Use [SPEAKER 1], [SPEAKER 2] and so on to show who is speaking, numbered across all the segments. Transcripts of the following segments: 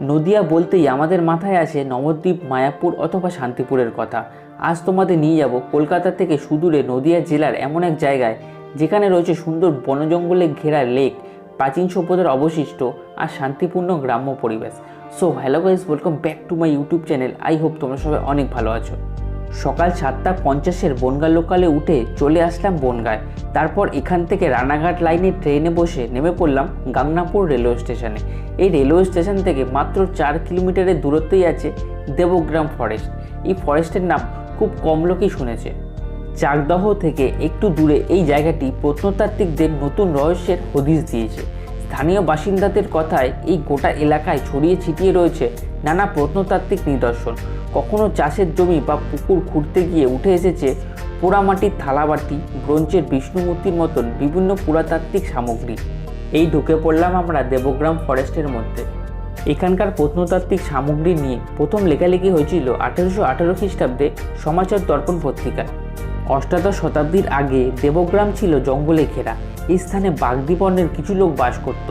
[SPEAKER 1] নদিয়া বলতেই আমাদের মাথায় আসে নবদ্বীপ, মায়াপুর অথবা শান্তিপুরের কথা। আজ তোমাদের নিয়ে যাব কলকাতা থেকে সুদূরে নদিয়া জেলার এমন এক জায়গায়, যেখানে রয়েছে সুন্দর বনজঙ্গলে ঘেরা লেক, প্রাচীন সভ্যতার অবশিষ্ট আর শান্তিপূর্ণ গ্রাম্য পরিবেশ। So hello guys welcome back to my YouTube channel I hope তোমরা সবাই অনেক ভালো আছো। সকাল সাতটা পঞ্চাশের বনগা লোকালে উঠে চলে আসলাম বনগায়। তারপর এখান থেকে রানাঘাট লাইনে ট্রেনে বসে নেমে পড়লাম গাংনাপুর রেলওয়ে স্টেশনে। এই রেলওয়ে স্টেশন থেকে মাত্র চার কিলোমিটারের দূরত্বেই আছে দেবগ্রাম ফরেস্ট। এই ফরেস্টের নাম খুব কম লোকই শুনেছে। চাকদহ থেকে একটু দূরে এই জায়গাটি প্রত্নতাত্ত্বিকদের নতুন রহস্যের হদিশ দিয়েছে। স্থানীয় বাসিন্দাদের কথায় এই গোটা এলাকায় ছড়িয়ে ছিটিয়ে রয়েছে নানা প্রত্নতাত্ত্বিক নিদর্শন। কখনো চাষের জমি বা পুকুর খুঁড়তে গিয়ে উঠে এসেছে পোড়ামাটির থালাবাটি, ব্রোঞ্জের বিষ্ণুমূর্তির মতন বিভিন্ন পুরাতাত্ত্বিক সামগ্রী। এই ঢুকে পড়লাম আমরা দেবগ্রাম ফরেস্টের মধ্যে। এখানকার প্রত্নতাত্ত্বিক সামগ্রী নিয়ে প্রথম লেখালেখি হয়েছিল আঠেরোশো আঠেরো খ্রিস্টাব্দে সমাচার দর্পণ পত্রিকায়। অষ্টাদশ শতাব্দীর আগে দেবগ্রাম ছিল জঙ্গলে ঘেরা। এই স্থানে বাগদিবর্ণের কিছু লোক বাস করত।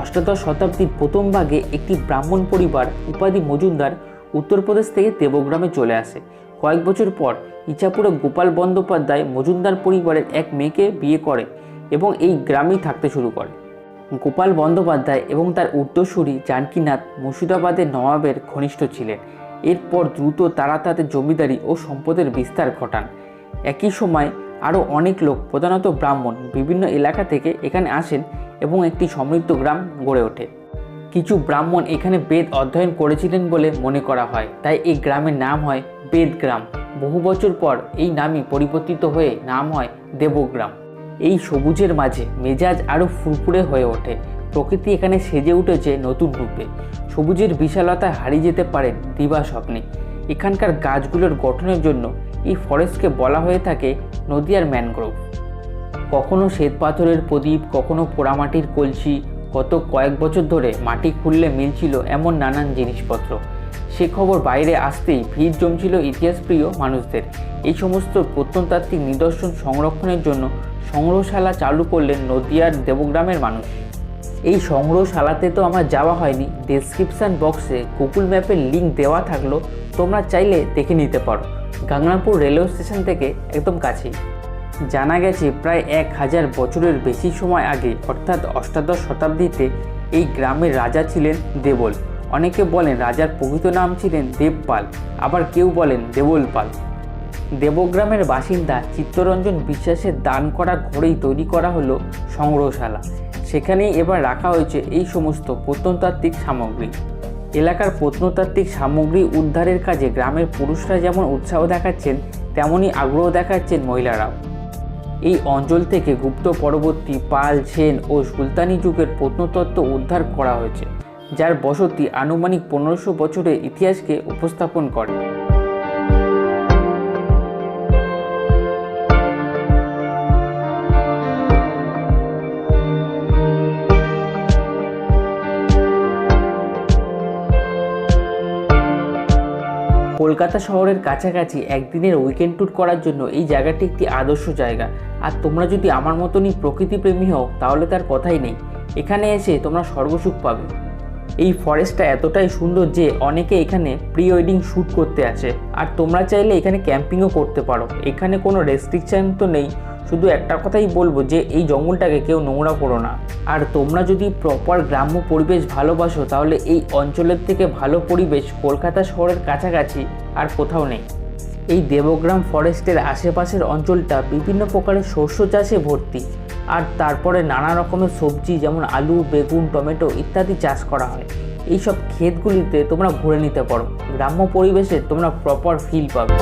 [SPEAKER 1] অষ্টাদশ শতাব্দীর প্রথম ভাগে একটি ব্রাহ্মণ পরিবার, উপাধি মজুমদার, উত্তরপ্রদেশ থেকে দেবগ্রামে চলে আসে। কয়েক বছর পর ইচাপুরে গোপাল বন্দ্যোপাধ্যায় মজুমদার পরিবারের এক মেয়েকে বিয়ে করে এবং এই গ্রামেই থাকতে শুরু করে। গোপাল বন্দ্যোপাধ্যায় এবং তার উত্তরসূরি জানকীনাথ মুর্শিদাবাদের নবাবের ঘনিষ্ঠ ছিলেন। এরপর দ্রুত তারা তাদের জমিদারি ও সম্পদের বিস্তার ঘটান। একই সময় আরও অনেক লোক, প্রধানত ব্রাহ্মণ, বিভিন্ন এলাকা থেকে এখানে আসেন এবং একটি সমৃদ্ধ গ্রাম গড়ে ওঠে। কিছু ব্রাহ্মণ এখানে বেদ অধ্যয়ন করেছিলেন বলে মনে করা হয়। তাই এই গ্রামের নাম হয় বেদগ্রাম বহু বছর পর এই নামই পরিবর্তিত হয়ে নাম হয় দেবগ্রাম। এই সবুজের মাঝে মেজাজ আরও ফুরফুরে হয়ে ওঠে। প্রকৃতি এখানে সেজে উঠেছে নতুন রূপে। সবুজের বিশালতায় হারিয়ে যেতে পারেন দিবা স্বপ্নে এখানকার গাছগুলোর গঠনের জন্য এই ফরেস্টকে বলা হয়ে থাকে নদিয়ার ম্যানগ্রোভ। কখনো শ্বেত পাথরের প্রদীপ, কখনো পোড়ামাটির কলসি, গত কয়েক বছর ধরে মাটি খুললে মিলছিল এমন নানান জিনিসপত্র। সে খবর বাইরে আসতেই ভিড় জমছিল ইতিহাসপ্রিয় মানুষদের। এই সমস্ত প্রত্নতাত্ত্বিক নিদর্শন সংরক্ষণের জন্য সংগ্রহশালা চালু করলেন নদিয়ার দেবগ্রামের মানুষ। এই সংগ্রহশালাতে তো আমার যাওয়া হয়নি। ডেসক্রিপশান বক্সে গুগল ম্যাপের লিঙ্ক দেওয়া থাকল। তোমরা চাইলে দেখে নিতে পারো। গাংনাপুর রেলওয়ে স্টেশন থেকে একদম কাছেই। জানা গেছে, প্রায় এক হাজার বছরের বেশি সময় আগে, অর্থাৎ অষ্টাদশ শতাব্দীতে, এই গ্রামের রাজা ছিলেন দেবল। অনেকে বলেন রাজার প্রকৃত নাম ছিলেন দেবপাল, আবার কেউ বলেন দেবল পাল দেবগ্রামের বাসিন্দা চিত্তরঞ্জন বিশ্বাসের দান করা ঘরেই তৈরি করা হলো সংগ্রহশালা। সেখানেই এবার রাখা হয়েছে এই সমস্ত প্রত্নতাত্ত্বিক সামগ্রী। এলাকার প্রত্নতাত্ত্বিক সামগ্রী উদ্ধারের কাজে গ্রামের পুরুষরা যেমন উৎসাহ দেখাচ্ছেন, তেমনই আগ্রহ দেখাচ্ছেন মহিলারাও। এই অঞ্চল থেকে গুপ্ত পরবর্তী পাল, সেন ও সুলতানি যুগের প্রত্নতত্ত্ব উদ্ধার করা হয়েছে, যার বসতি আনুমানিক পনেরোশো বছরের ইতিহাসকে উপস্থাপন করে। কলকাতা শহরের কাছাকাছি একদিনের উইকেন্ড ট্যুর করার জন্য এই জায়গাটি একটি আদর্শ জায়গা। আর তোমরা যদি আমার মতনই প্রকৃতিপ্রেমী হও, তাহলে তার কথাই নেই। এখানে এসে তোমরা সর্বসুখ পাবে। এই ফরেস্টটা এতটাই সুন্দর যে অনেকে এখানে প্রি ওয়েডিং শ্যুট করতে আসে। আর তোমরা চাইলে এখানে ক্যাম্পিংও করতে পারো। এখানে কোনো রেস্ট্রিকশান তো নেই। শুধু একটা কথাই বলব যে এই জঙ্গলটাকে কেউ নোংরা করো না। আর তোমরা যদি প্রপার গ্রাম্য পরিবেশ ভালোবাসো, তাহলে এই অঞ্চলের থেকে ভালো পরিবেশ কলকাতা শহরের কাছাকাছি আর কোথাও নেই। এই দেবগ্রাম ফরেস্টের আশেপাশের অঞ্চলটা বিভিন্ন প্রকারের শস্য চাষে ভর্তি। আর তারপরে নানা রকমের সবজি যেমন আলু, বেগুন, টমেটো ইত্যাদি চাষ করা হয়। এই সব ক্ষেতগুলিতে তোমরা ঘুরে নিতে পারো। গ্রাম্য পরিবেশে তোমরা প্রপার ফিল পাবে।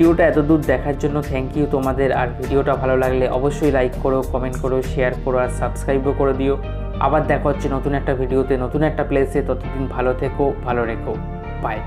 [SPEAKER 1] ভিডিওটা এত দূর দেখার জন্য থ্যাংক ইউ তোমাদের। আর ভিডিওটা ভালো লাগলে অবশ্যই লাইক করো কমেন্ট করো শেয়ার করো আর সাবস্ক্রাইবও করে দিও। আবার দেখা হচ্ছে নতুন একটা ভিডিওতে নতুন একটা প্লেসে ততদিন ভালো থেকো, ভালো রেখো। বাই